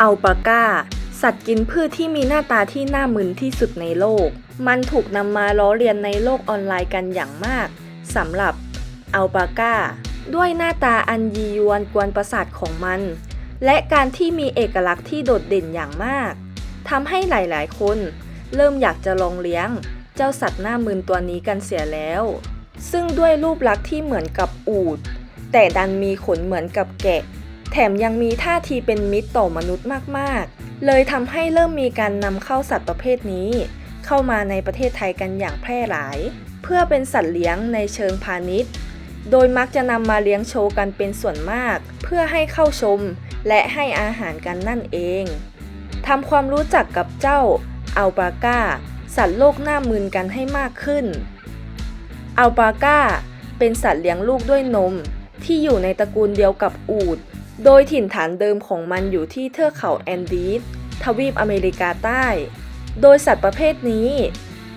อัลปาก้า สัตว์กินพืชที่มีหน้าตาที่น่ามึนที่สุดในโลก มันถูกนำมาล้อเลียนในโลกออนไลน์กันอย่างมากสำหรับอัลปาก้า ด้วยหน้าตาอันยียวนกวนประสาทของมัน และการที่มีเอกลักษณ์ที่โดดเด่นอย่างมากทำให้หลายๆ คน เริ่มอยากจะลองเลี้ยง เจ้าสัตว์หน้ามึนตัวนี้กันเสียแล้ว ซึ่งด้วยรูปลักษณ์ที่เหมือนกับอูฐแต่ดันมีขนเหมือนกับแกะ แถมยังมีท่าทีเป็นมิตรต่อมนุษย์มากๆ เลยทำให้เริ่มมีการนำเข้าสัตว์ประเภทนี้ เข้ามาในประเทศไทยกันอย่างแพร่หลาย เพื่อเป็นสัตว์เลี้ยงในเชิงพาณิชย์ โดยมักจะนำมาเลี้ยงโชว์กันเป็นส่วนมาก เพื่อให้เข้าชม และให้อาหารกันนั่นเองทำความรู้จักกับเจ้าอัลปาก้า สัตว์โลกหน้ามึนกันให้มากขึ้น อัลปาก้า เป็นสัตว์เลี้ยงลูกด้วยนม ที่อยู่ในตระกูลเดียวกับอูฐ โดยถิ่นฐานเดิมของมันอยู่ที่เทือกเขาแอนดีสทวีปอเมริกาใต้ โดยสัตว์ประเภทนี้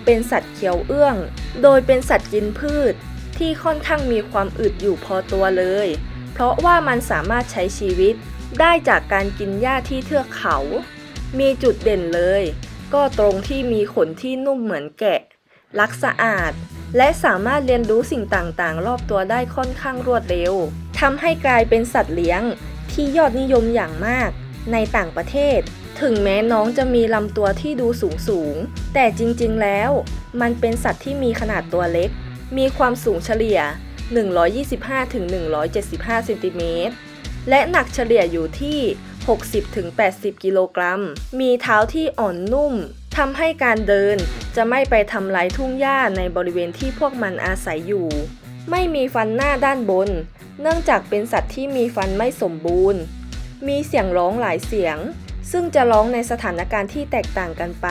เป็นสัตว์เขียวเอื้อง โดยเป็นสัตว์กินพืชที่ค่อนข้างมีความอึดอยู่พอตัวเลย เพราะว่ามันสามารถใช้ชีวิตได้จากการกินหญ้าที่เทือกเขา มีจุดเด่นเลย ก็ตรงที่มีขนที่นุ่มเหมือนแกะ ลักสะอาด และสามารถเรียนรู้สิ่งต่างๆ รอบตัวได้ค่อนข้างรวดเร็วทำให้กลายเป็นสัตว์เลี้ยง ที่ยอดนิยมอย่างมาก ในต่างประเทศ ถึงแม้น้องจะมีลำตัวที่ดูสูงสูง แต่จริงๆแล้ว มันเป็นสัตว์ที่มีขนาดตัวเล็ก มีความสูงเฉลี่ย 125-175เซนติเมตรและหนักเฉลี่ยอยู่ที่ 60-80 กิโลกรัม มีเท้าที่อ่อนนุ่ม ทำให้การเดินจะไม่ไปทำลายทุ่งหญ้าในบริเวณที่พวกมันอาศัยอยู่ ไม่มีฟันหน้าด้านบน เนื่องจากเป็นสัตว์ที่มีฟันไม่สมบูรณ์ มีเสียงร้องหลายเสียง ซึ่งจะร้องในสถานการณ์ที่แตกต่างกันไป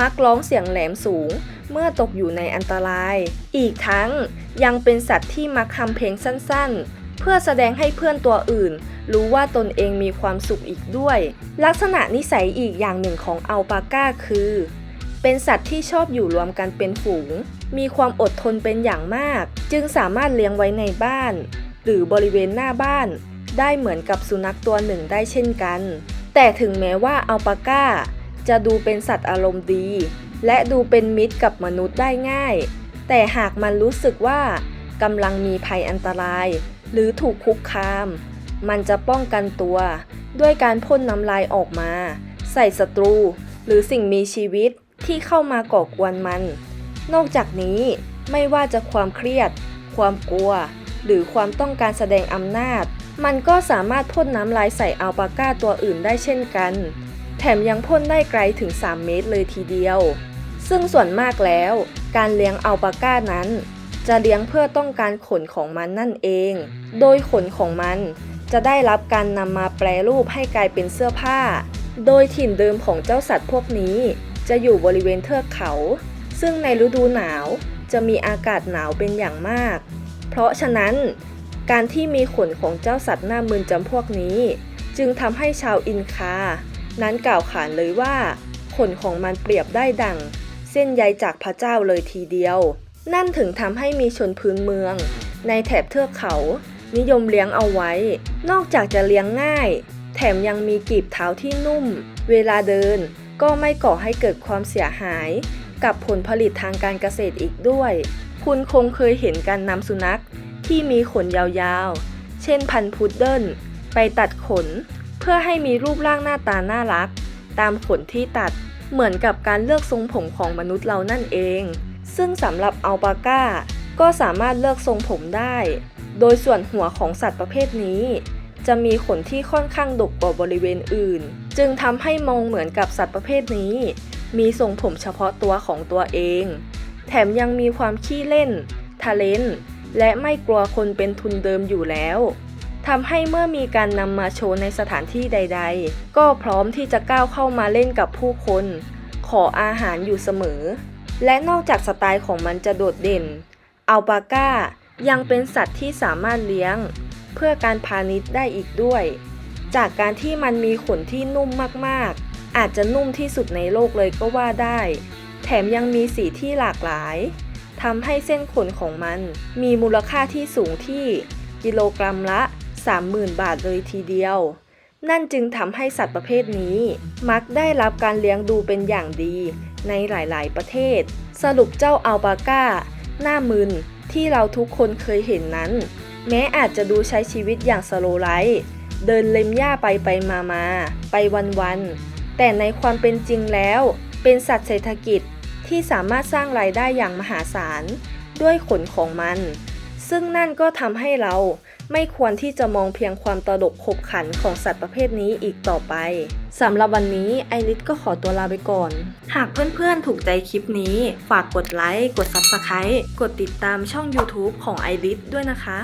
มักร้องเสียงแหลมสูง เมื่อตกอยู่ในอันตราย อีกทั้งยังเป็นสัตว์ที่มักทำเพลงสั้นๆ พื่อแสดงให้เพื่อนตัวอื่น รู้ว่าตนเองมีความสุขอีกด้วย ลักษณะนิสัยอีกอย่างหนึ่งของอัลปาก้าคือ เป็นสัตว์ที่ชอบอยู่รวมกันเป็นฝูง มีความอดทนเป็นอย่างมาก จึงสามารถเลี้ยงไว้ในบ้าน หรือบริเวณหน้าบ้าน ได้เหมือนกับสุนัขตัวหนึ่งได้เช่นกัน แต่ถึงแม้ว่าอัลปาก้า จะดูเป็นสัตว์อารมณ์ดี และดูเป็นมิตรกับมนุษย์ได้ง่าย แต่หากมันรู้สึกว่ากำลังมีภัยอันตราย หรือถูกคุกคาม มันจะป้องกันตัว ด้วยการพ่นน้ำลายออกมา ใส่ศัตรู หรือสิ่งมีชีวิตที่เข้ามาก่อกวนมัน นอกจากนี้ไม่ว่าจะความเครียด ความกลัว หรือความต้องการแสดงอำนาจ มันก็สามารถพ่นน้ำลายใส่อัลปาก้าตัวอื่นได้เช่นกัน แถมยังพ่นได้ไกลถึง 3 เมตรเลยทีเดียว ซึ่งส่วนมากแล้ว การเลี้ยงอัลปาก้านั้น จะเลี้ยงเพื่อต้องการขนของมันนั่นเอง โดยขนของมันจะได้รับการนำมาแปรรูปให้กลายเป็นเสื้อผ้า โดยถิ่นเดิมของเจ้าสัตว์พวกนี้ จะอยู่บริเวณเทือกเขา ซึ่งในฤดูหนาวจะมีอากาศหนาวเป็นอย่างมาก เพราะฉะนั้น การที่มีขนของเจ้าสัตว์หน้ามึนจำพวกนี้ จึงทำให้ชาวอินคา นั้นกล่าวขานเลยว่า ขนของมันเปรียบได้ดั่งเส้นใยจากพระเจ้าเลยทีเดียว นั่นถึงทำให้มีชนพื้นเมือง ในแถบเทือกเขา นิยมเลี้ยงเอาไว้ นอกจากจะเลี้ยงง่าย แถมยังมีกีบเท้าที่นุ่ม เวลาเดินก็ไม่ก่อให้เกิดความเสียหาย กับผลผลิตทางการเกษตรอีกด้วย คุณคงเคยเห็นการนำสุนัขที่มีขนยาวๆ เช่นพันธุ์พุดเดิ้ลไปตัดขน เพื่อให้มีรูปร่างหน้าตาน่ารัก ตามขนที่ตัดเหมือนกับการเลือกทรงผมของมนุษย์เรานั่นเอง ซึ่งสำหรับอัลปาก้าก็สามารถเลือกทรงผมได้ โดยส่วนหัวของสัตว์ประเภทนี้ จะมีขนที่ค่อนข้างดกกว่าบริเวณอื่น จึงทำให้มองเหมือนกับสัตว์ประเภทนี้ มีทรงผมเฉพาะตัวของตัวเอง แถมยังมีความขี้เล่นทะเลนและไม่กลัวคนเป็นทุนเดิมอยู่แล้วทำให้เมื่อมีการนำมาโชว์ในสถานที่ใด ๆ ก็พร้อมที่จะก้าวเข้ามาเล่นกับผู้คน ขออาหารอยู่เสมอ และนอกจากสไตล์ของมันจะโดดเด่น อัลปาก้ายังเป็นสัตว์ที่สามารถเลี้ยง เพื่อการพาณิชย์ได้อีกด้วย จากการที่มันมีขนที่นุ่มมากๆ อาจจะนุ่มที่สุดในโลกเลยก็ว่าได้ แถมยังมีสีที่หลากหลายทำให้เส้นขนของมันมีมูลค่าที่สูงที่กิโลกรัมละ 30,000 บาทเลยทีเดียว นั่นจึงทำให้สัตว์ประเภทนี้ มักได้รับการเลี้ยงดูเป็นอย่างดี ในหลายๆ ประเทศ สรุปเจ้าอัลปาก้า หน้ามึนที่เราทุกคนเคยเห็นนั้น แม้อาจจะดูใช้ชีวิตอย่างสโลไลฟ์เดินเล็มหญ้าไปไปมามาไปวันๆแต่ในความเป็นจริงแล้ว เป็นสัตว์เศรษฐกิจที่สามารถสร้างรายได้อย่างมหาศาล ด้วยขนของมัน ซึ่งนั่นก็ทำให้เรา ไม่ควรที่จะมองเพียงความตลกขบขันของสัตว์ประเภทนี้อีกต่อไปสำหรับวันนี้ไอริสก็ขอตัวลาไปก่อน หากเพื่อนๆถูกใจคลิปนี้ ฝากกดไลค์ กด Subscribe กดติดตามช่อง YouTube ของไอริสด้วยนะคะ